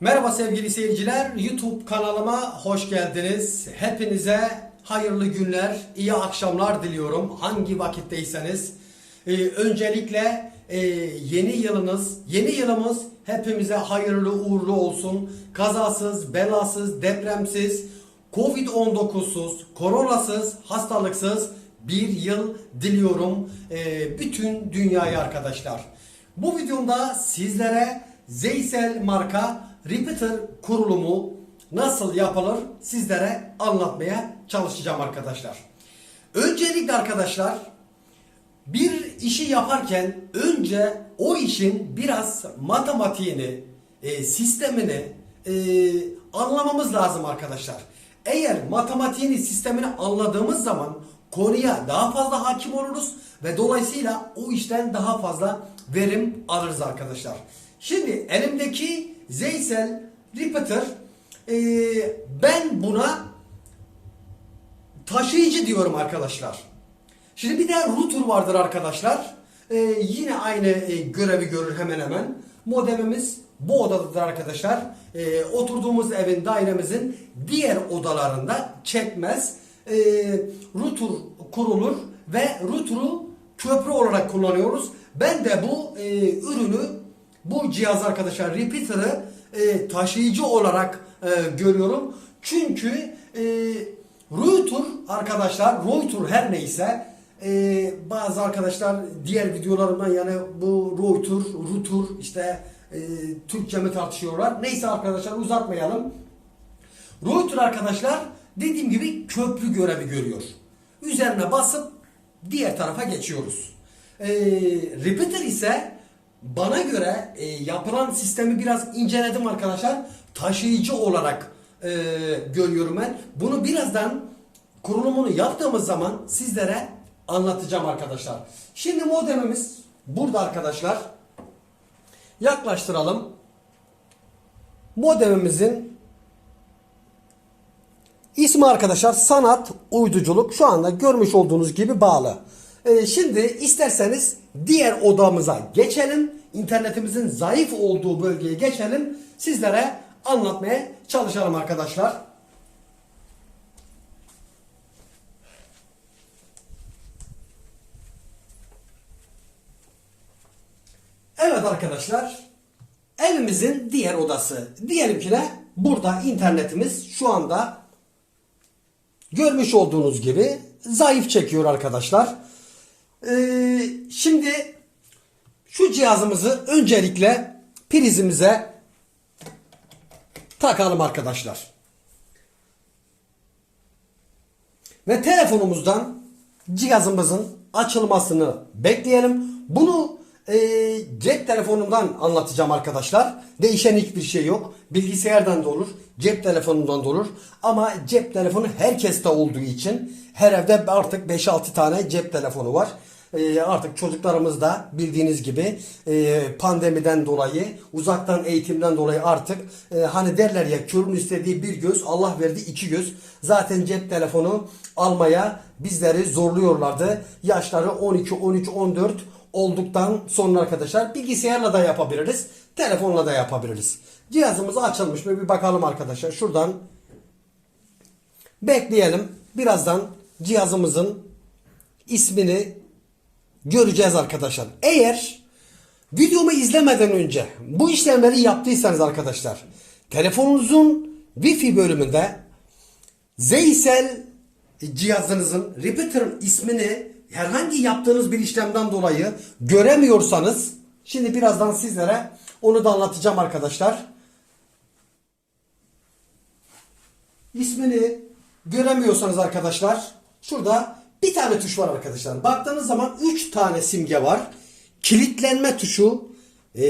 Merhaba sevgili seyirciler, YouTube kanalıma hoş geldiniz. Hepinize hayırlı günler, iyi akşamlar diliyorum. Hangi vakitteyseniz. Ee, öncelikle e, yeni yılınız, yeni yılımız hepimize hayırlı uğurlu olsun. Kazasız, belasız, depremsiz, Covid-19'suz, koronasız, hastalıksız bir yıl diliyorum e, bütün dünyaya arkadaşlar. Bu videomda sizlere Zeysel marka repeater kurulumu nasıl yapılır sizlere anlatmaya çalışacağım arkadaşlar. Öncelikle arkadaşlar bir işi yaparken önce o işin biraz matematiğini, e, sistemini e, anlamamız lazım arkadaşlar. Eğer matematiğini, sistemini anladığımız zaman konuya daha fazla hakim oluruz ve dolayısıyla o işten daha fazla verim alırız arkadaşlar. Şimdi elimdeki Zeysel Repeater e, ben buna taşıyıcı diyorum arkadaşlar. Şimdi bir de router vardır arkadaşlar. Ee, yine aynı e, görevi görür hemen hemen. Modemimiz bu odadadır arkadaşlar. Ee, oturduğumuz evin dairemizin diğer odalarında çekmez. Ee, router kurulur ve router'u köprü olarak kullanıyoruz. Ben de bu e, ürünü bu cihaz arkadaşlar repeater'ı e, taşıyıcı olarak e, görüyorum. Çünkü e, router arkadaşlar router her neyse e, bazı arkadaşlar diğer videolarımdan yani bu router, router işte e, Türkçe mi tartışıyorlar. Neyse arkadaşlar uzatmayalım. Router arkadaşlar dediğim gibi köprü görevi görüyor. Üzerine basıp diğer tarafa geçiyoruz. E, repeater ise bana göre e, yapılan sistemi biraz inceledim arkadaşlar. Taşıyıcı olarak e, görüyorum ben. Bunu birazdan kurulumunu yaptığımız zaman sizlere anlatacağım arkadaşlar. Şimdi modemimiz burada arkadaşlar. Yaklaştıralım. Modemimizin ismi arkadaşlar sanat uyduculuk şu anda görmüş olduğunuz gibi bağlı. Ee, şimdi isterseniz diğer odamıza geçelim. İnternetimizin zayıf olduğu bölgeye geçelim. Sizlere anlatmaya çalışalım arkadaşlar. Evet arkadaşlar. Evimizin diğer odası. Diyelim ki ne? Burada internetimiz şu anda görmüş olduğunuz gibi zayıf çekiyor arkadaşlar. Ee, şimdi şu cihazımızı öncelikle prizimize takalım arkadaşlar. Ve telefonumuzdan cihazımızın açılmasını bekleyelim. Bunu e, cep telefonundan anlatacağım arkadaşlar. Değişen hiçbir şey yok. Bilgisayardan da olur, cep telefonundan da olur. Ama cep telefonu herkeste olduğu için her evde artık 5-6 tane cep telefonu var. E, artık çocuklarımız da bildiğiniz gibi e, pandemiden dolayı, uzaktan eğitimden dolayı artık e, hani derler ya körün istediği bir göz, Allah verdi iki göz. Zaten cep telefonu almaya bizleri zorluyorlardı. Yaşları 12, 13, 14 olduktan sonra arkadaşlar bilgisayarla da yapabiliriz. Telefonla da yapabiliriz. Cihazımız açılmış mı bir bakalım arkadaşlar. Şuradan bekleyelim. Birazdan cihazımızın ismini göreceğiz arkadaşlar. Eğer videomu izlemeden önce bu işlemleri yaptıysanız arkadaşlar telefonunuzun Wi-Fi bölümünde Zeysel cihazınızın repeater'ın ismini herhangi yaptığınız bir işlemden dolayı göremiyorsanız şimdi birazdan sizlere onu da anlatacağım arkadaşlar. İsmini göremiyorsanız arkadaşlar şurada bir tane tuş var arkadaşlar. Baktığınız zaman 3 tane simge var. Kilitlenme tuşu, e,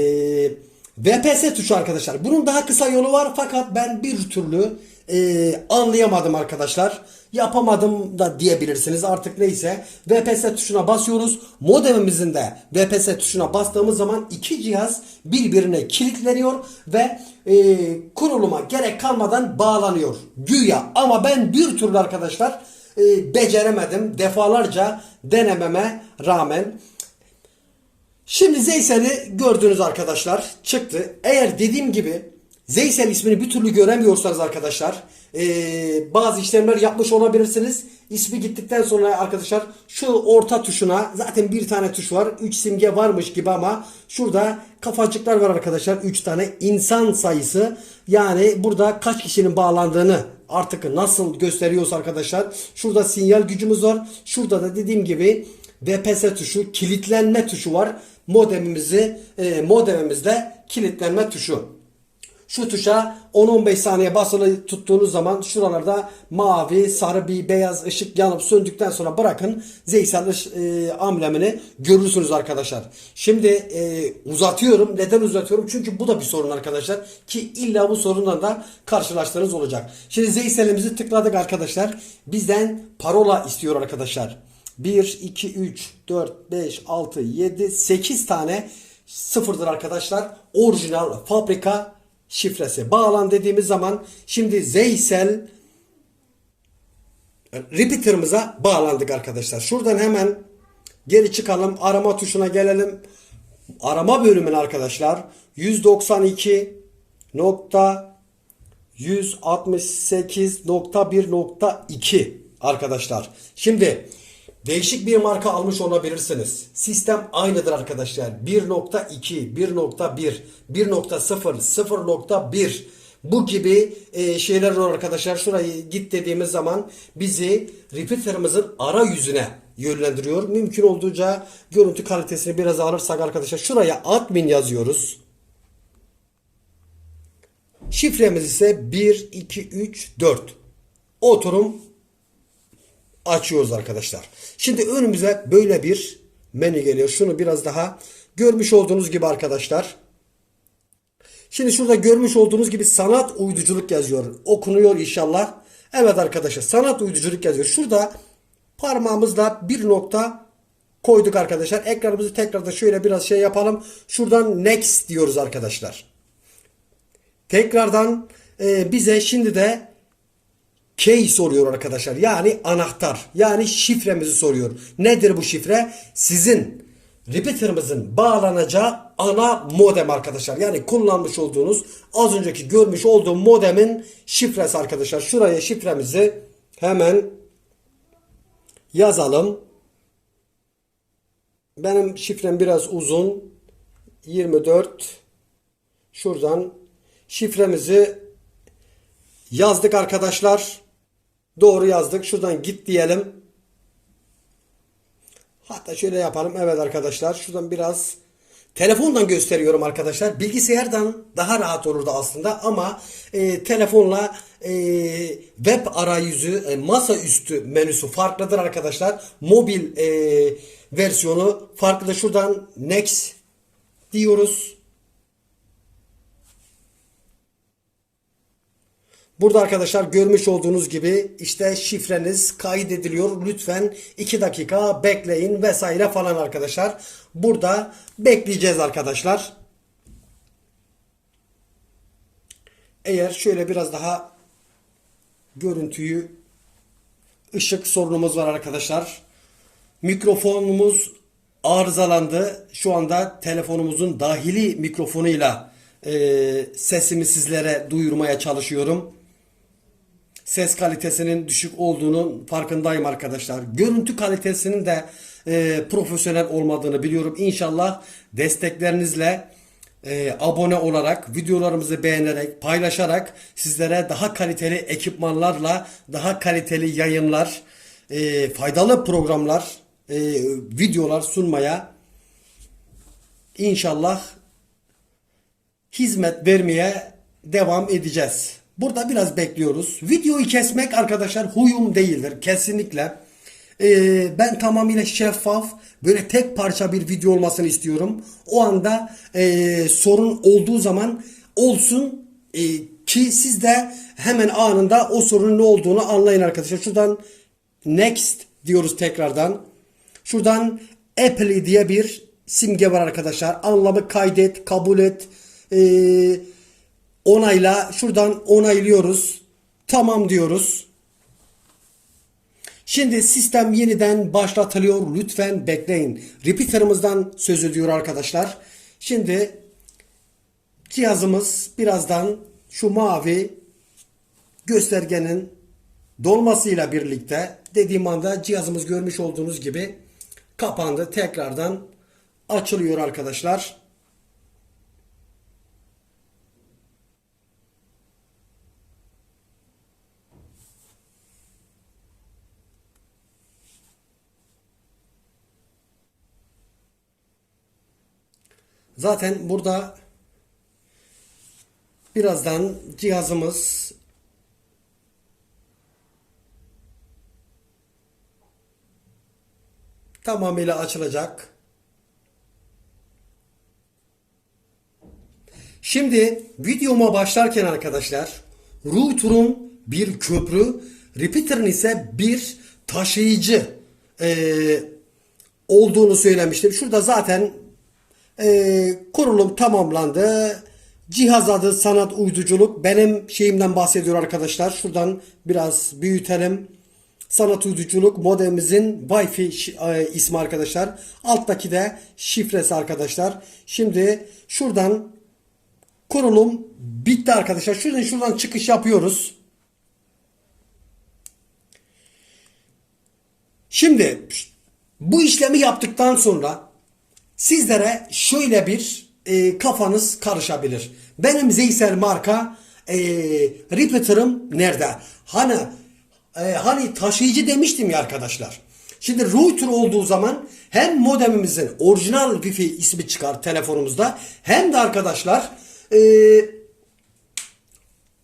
VPS tuşu arkadaşlar. Bunun daha kısa yolu var fakat ben bir türlü e, anlayamadım arkadaşlar. Yapamadım da diyebilirsiniz artık neyse. VPS tuşuna basıyoruz. Modemimizin de VPS tuşuna bastığımız zaman iki cihaz birbirine kilitleniyor ve e, kuruluma gerek kalmadan bağlanıyor. Güya ama ben bir türlü arkadaşlar e, beceremedim. Defalarca denememe rağmen. Şimdi Zeysel'i gördünüz arkadaşlar. Çıktı. Eğer dediğim gibi Zeysel ismini bir türlü göremiyorsanız arkadaşlar eee, bazı işlemler yapmış olabilirsiniz. İsmi gittikten sonra arkadaşlar şu orta tuşuna zaten bir tane tuş var. 3 simge varmış gibi ama şurada kafacıklar var arkadaşlar. 3 tane insan sayısı. Yani burada kaç kişinin bağlandığını artık nasıl gösteriyorsa arkadaşlar. Şurada sinyal gücümüz var. Şurada da dediğim gibi VPS tuşu, kilitlenme tuşu var. Modemimizi, e, modemimizde kilitlenme tuşu. Şu tuşa 10-15 saniye basılı tuttuğunuz zaman şuralarda mavi, sarı bir beyaz ışık yanıp söndükten sonra bırakın Zeysel e, amblemini görürsünüz arkadaşlar. Şimdi e, uzatıyorum. Neden uzatıyorum? Çünkü bu da bir sorun arkadaşlar. Ki illa bu sorunla da karşılaştığınız olacak. Şimdi Zeysel'imizi tıkladık arkadaşlar. Bizden parola istiyor arkadaşlar. 1, 2, 3, 4, 5, 6, 7, 8 tane sıfırdır arkadaşlar. Orijinal fabrika şifresi. Bağlan dediğimiz zaman şimdi Zeysel repeater'ımıza bağlandık arkadaşlar. Şuradan hemen geri çıkalım. Arama tuşuna gelelim. Arama bölümüne arkadaşlar 192 nokta 168.1.2 arkadaşlar. Şimdi değişik bir marka almış olabilirsiniz. Sistem aynıdır arkadaşlar. 1.2, 1.1, 1.0, 0.1 bu gibi e, şeyler var arkadaşlar. Şurayı git dediğimiz zaman bizi repeater'ımızın arayüzüne yönlendiriyor. Mümkün olduğunca görüntü kalitesini biraz alırsak arkadaşlar şuraya admin yazıyoruz. Şifremiz ise 1, 2, 3, 4. Oturum açıyoruz arkadaşlar. Şimdi önümüze böyle bir menü geliyor. Şunu biraz daha görmüş olduğunuz gibi arkadaşlar. Şimdi şurada görmüş olduğunuz gibi sanat uyduculuk yazıyor. Okunuyor inşallah. Evet arkadaşlar sanat uyduculuk yazıyor. Şurada parmağımızla bir nokta koyduk arkadaşlar. Ekranımızı tekrar da şöyle biraz şey yapalım. Şuradan next diyoruz arkadaşlar. Tekrardan e, bize şimdi de key soruyor arkadaşlar. Yani anahtar. Yani şifremizi soruyor. Nedir bu şifre? Sizin repeater'ımızın bağlanacağı ana modem arkadaşlar. Yani kullanmış olduğunuz az önceki görmüş olduğum modemin şifresi arkadaşlar. Şuraya şifremizi hemen yazalım. Benim şifrem biraz uzun. 24 şuradan şifremizi yazdık arkadaşlar. Doğru yazdık. Şuradan git diyelim. Hatta şöyle yapalım. Evet arkadaşlar. Şuradan biraz telefondan gösteriyorum arkadaşlar. Bilgisayardan daha rahat olurdu aslında ama e, telefonla e, web arayüzü e, masaüstü menüsü farklıdır arkadaşlar. Mobil e, versiyonu farklı. Şuradan next diyoruz. Burada arkadaşlar görmüş olduğunuz gibi işte şifreniz kaydediliyor. Lütfen 2 dakika bekleyin vesaire falan arkadaşlar. Burada bekleyeceğiz arkadaşlar. Eğer şöyle biraz daha görüntüyü ışık sorunumuz var arkadaşlar. Mikrofonumuz arızalandı. Şu anda telefonumuzun dahili mikrofonuyla e, sesimi sizlere duyurmaya çalışıyorum ses kalitesinin düşük olduğunun farkındayım arkadaşlar. Görüntü kalitesinin de e, profesyonel olmadığını biliyorum. İnşallah desteklerinizle e, abone olarak, videolarımızı beğenerek, paylaşarak sizlere daha kaliteli ekipmanlarla, daha kaliteli yayınlar, e, faydalı programlar, e, videolar sunmaya inşallah hizmet vermeye devam edeceğiz. Burada biraz bekliyoruz. Videoyu kesmek arkadaşlar huyum değildir. Kesinlikle. Ee, ben tamamıyla şeffaf böyle tek parça bir video olmasını istiyorum. O anda e, sorun olduğu zaman olsun e, ki siz de hemen anında o sorunun ne olduğunu anlayın arkadaşlar. Şuradan next diyoruz tekrardan. Şuradan Apple diye bir simge var arkadaşlar. Anlamı kaydet, kabul et, ee, onayla. Şuradan onaylıyoruz. Tamam diyoruz. Şimdi sistem yeniden başlatılıyor. Lütfen bekleyin. Repeater'ımızdan söz ediyor arkadaşlar. Şimdi cihazımız birazdan şu mavi göstergenin dolmasıyla birlikte dediğim anda cihazımız görmüş olduğunuz gibi kapandı. Tekrardan açılıyor arkadaşlar. Zaten burada birazdan cihazımız tamamıyla açılacak. Şimdi videoma başlarken arkadaşlar router'un bir köprü, repeater'ın ise bir taşıyıcı eee, olduğunu söylemiştim. Şurada zaten eee, kurulum tamamlandı. Cihaz adı sanat uyduculuk. Benim şeyimden bahsediyor arkadaşlar. Şuradan biraz büyütelim. Sanat uyduculuk modemimizin Wi-Fi e, ismi arkadaşlar. Alttaki de şifresi arkadaşlar. Şimdi şuradan kurulum bitti arkadaşlar. Şuradan şuradan çıkış yapıyoruz. Şimdi bu işlemi yaptıktan sonra sizlere şöyle bir e, kafanız karışabilir. Benim Zeysel marka e, repeater'ım nerede? Hani e, hani taşıyıcı demiştim ya arkadaşlar. Şimdi router olduğu zaman hem modemimizin orijinal Wi-Fi ismi çıkar telefonumuzda hem de arkadaşlar e,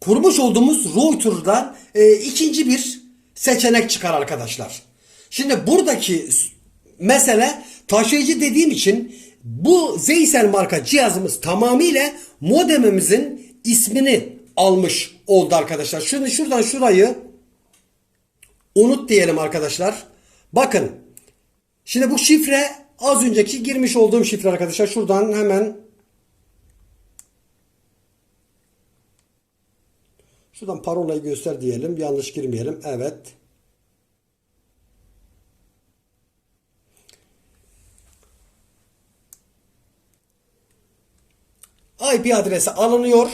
kurmuş olduğumuz router'dan e, ikinci bir seçenek çıkar arkadaşlar. Şimdi buradaki mesele taşıyıcı dediğim için bu Zeysel marka cihazımız tamamıyla modemimizin ismini almış oldu arkadaşlar. Şimdi şuradan şurayı unut diyelim arkadaşlar. Bakın. Şimdi bu şifre az önceki girmiş olduğum şifre arkadaşlar. Şuradan hemen Şuradan parolayı göster diyelim. Yanlış girmeyelim. Evet. IP adresi alınıyor.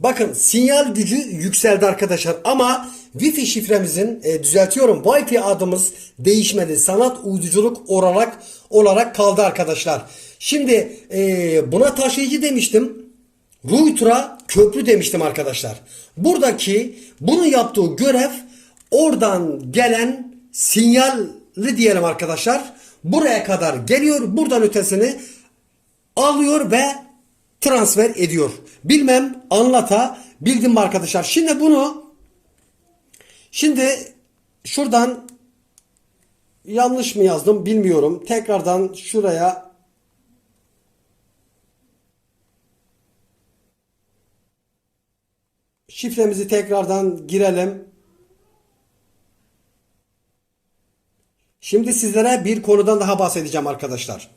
Bakın sinyal gücü yükseldi arkadaşlar ama Wi-Fi şifremizin e, düzeltiyorum Wi-Fi adımız değişmedi. Sanat uyduculuk olarak olarak kaldı arkadaşlar. Şimdi e, buna taşıyıcı demiştim. Router'a köprü demiştim arkadaşlar. Buradaki bunun yaptığı görev oradan gelen sinyalli diyelim arkadaşlar. Buraya kadar geliyor. Buradan ötesini alıyor ve transfer ediyor. Bilmem anlata bildim mi arkadaşlar. Şimdi bunu şimdi şuradan yanlış mı yazdım bilmiyorum. Tekrardan şuraya şifremizi tekrardan girelim. Şimdi sizlere bir konudan daha bahsedeceğim arkadaşlar.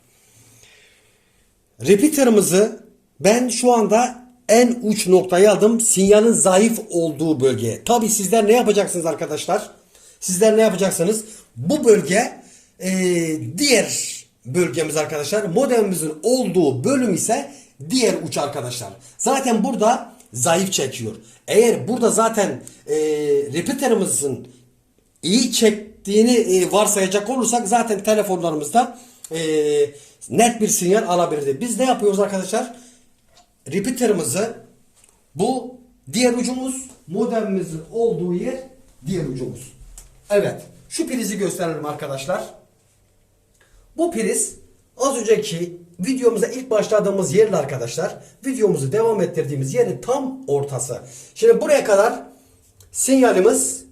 Repeater'ımızı ben şu anda en uç noktaya aldım. Sinyalin zayıf olduğu bölgeye. Tabi sizler ne yapacaksınız arkadaşlar? Sizler ne yapacaksınız? Bu bölge e, diğer bölgemiz arkadaşlar. Modemimizin olduğu bölüm ise diğer uç arkadaşlar. Zaten burada zayıf çekiyor. Eğer burada zaten e, repeater'ımızın iyi çektiğini e, varsayacak olursak zaten telefonlarımızda e, net bir sinyal alabilirdi. Biz ne yapıyoruz arkadaşlar? Repeater'ımızı bu diğer ucumuz modemimizin olduğu yer diğer ucumuz. Evet. Şu prizi gösterelim arkadaşlar. Bu priz az önceki videomuza ilk başladığımız yerle arkadaşlar. Videomuzu devam ettirdiğimiz yerin tam ortası. Şimdi buraya kadar sinyalimiz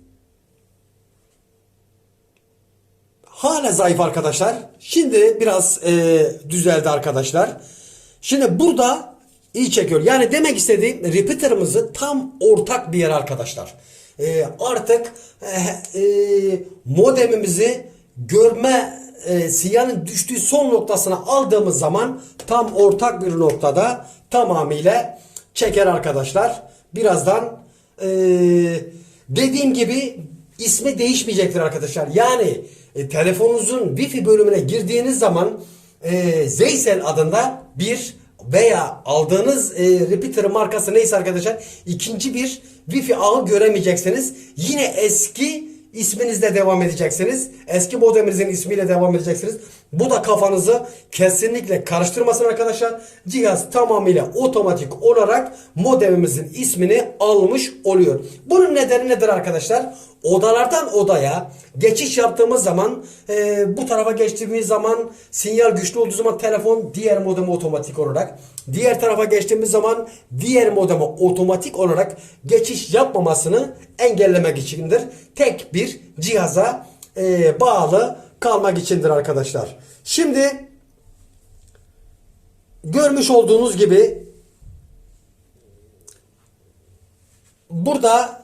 hala zayıf arkadaşlar. Şimdi biraz e, düzeldi arkadaşlar. Şimdi burada iyi çekiyor. Yani demek istediğim repeater'ımızı tam ortak bir yer arkadaşlar. Ee, artık e, e, modemimizi görme e, sinyalin düştüğü son noktasına aldığımız zaman tam ortak bir noktada tamamıyla çeker arkadaşlar. Birazdan e, dediğim gibi ismi değişmeyecektir arkadaşlar. Yani e, telefonunuzun Wi-Fi bölümüne girdiğiniz zaman e, Zeysel adında bir veya aldığınız e, repeater markası neyse arkadaşlar ikinci bir Wi-Fi ağı göremeyeceksiniz. Yine eski isminizle devam edeceksiniz. Eski modeminizin ismiyle devam edeceksiniz. Bu da kafanızı kesinlikle karıştırmasın arkadaşlar. Cihaz tamamıyla otomatik olarak modemimizin ismini almış oluyor. Bunun nedeni nedir arkadaşlar? Odalardan odaya geçiş yaptığımız zaman e, bu tarafa geçtiğimiz zaman sinyal güçlü olduğu zaman telefon diğer modeme otomatik olarak diğer tarafa geçtiğimiz zaman diğer modeme otomatik olarak geçiş yapmamasını engellemek içindir. Tek bir cihaza e, bağlı kalmak içindir arkadaşlar. Şimdi görmüş olduğunuz gibi burada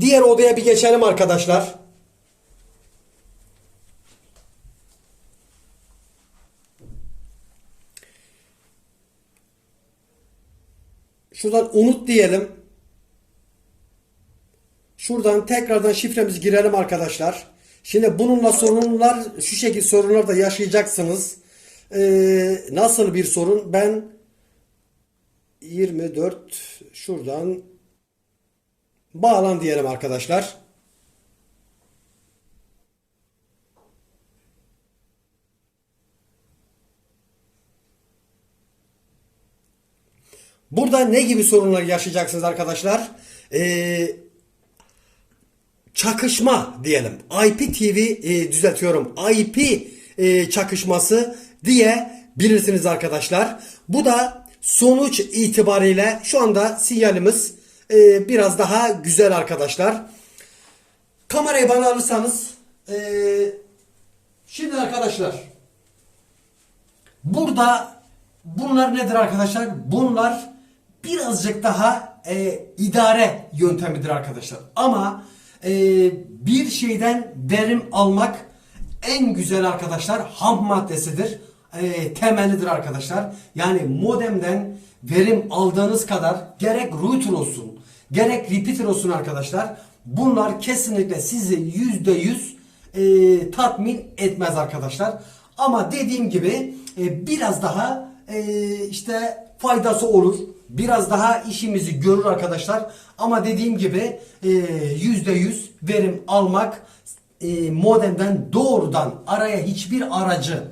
diğer odaya bir geçelim arkadaşlar. Şuradan unut diyelim. Şuradan tekrardan şifremizi girelim arkadaşlar. Şimdi bununla sorunlar şu şekilde sorunlar da yaşayacaksınız. Ee, nasıl bir sorun? Ben 24 şuradan bağlan diyelim arkadaşlar. Burada ne gibi sorunlar yaşayacaksınız arkadaşlar? Ee, çakışma diyelim. IPTV e, düzeltiyorum. IP e, çakışması diye bilirsiniz arkadaşlar. Bu da sonuç itibariyle şu anda sinyalimiz e, biraz daha güzel arkadaşlar. Kamerayı bana alırsanız e, şimdi arkadaşlar burada bunlar nedir arkadaşlar? Bunlar birazcık daha e, idare yöntemidir arkadaşlar. Ama e, bir şeyden verim almak en güzel arkadaşlar ham maddesidir. E, temelidir arkadaşlar. Yani modemden verim aldığınız kadar gerek router olsun gerek repeater olsun arkadaşlar. Bunlar kesinlikle sizi yüzde yüz e, tatmin etmez arkadaşlar. Ama dediğim gibi e, biraz daha e, işte faydası olur. Biraz daha işimizi görür arkadaşlar. Ama dediğim gibi e, yüzde yüz verim almak e, modemden doğrudan araya hiçbir aracı,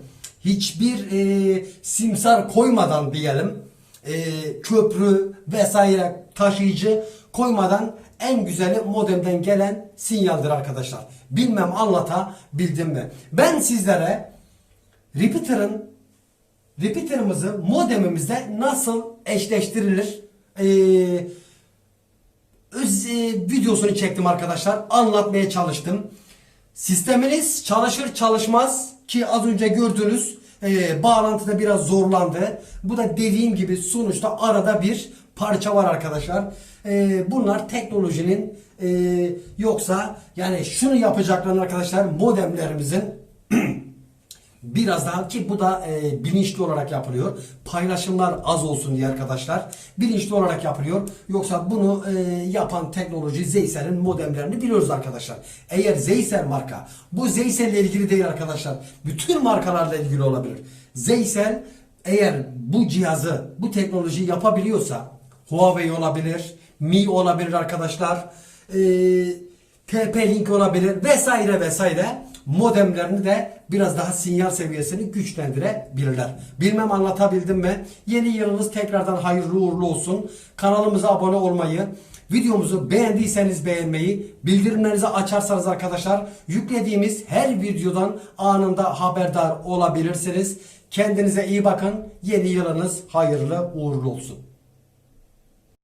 hiçbir e, simsar koymadan diyelim, e, köprü vesaire taşıyıcı koymadan en güzeli modemden gelen sinyaldir arkadaşlar. Bilmem anlatabildim mi? Ben sizlere repeater'ın repeater'ımızı modemimizde nasıl eşleştirilir? Ee, öz, e, videosunu çektim arkadaşlar. Anlatmaya çalıştım. Sisteminiz çalışır çalışmaz ki az önce gördünüz e, bağlantıda biraz zorlandı. Bu da dediğim gibi sonuçta arada bir parça var arkadaşlar. E, bunlar teknolojinin e, yoksa yani şunu yapacaklar arkadaşlar modemlerimizin biraz daha ki bu da e, bilinçli olarak yapılıyor. Paylaşımlar az olsun diye arkadaşlar. Bilinçli olarak yapılıyor. Yoksa bunu e, yapan teknoloji Zeysel'in modemlerini biliyoruz arkadaşlar. Eğer Zeysel marka bu Zeysel ile ilgili değil arkadaşlar. Bütün markalarla ilgili olabilir. Zeysel eğer bu cihazı bu teknolojiyi yapabiliyorsa Huawei olabilir, Mi olabilir arkadaşlar. E, TP-Link olabilir vesaire vesaire modemlerini de biraz daha sinyal seviyesini güçlendirebilirler. Bilmem anlatabildim mi? Yeni yılınız tekrardan hayırlı uğurlu olsun. Kanalımıza abone olmayı, videomuzu beğendiyseniz beğenmeyi, bildirimlerinizi açarsanız arkadaşlar yüklediğimiz her videodan anında haberdar olabilirsiniz. Kendinize iyi bakın. Yeni yılınız hayırlı uğurlu olsun.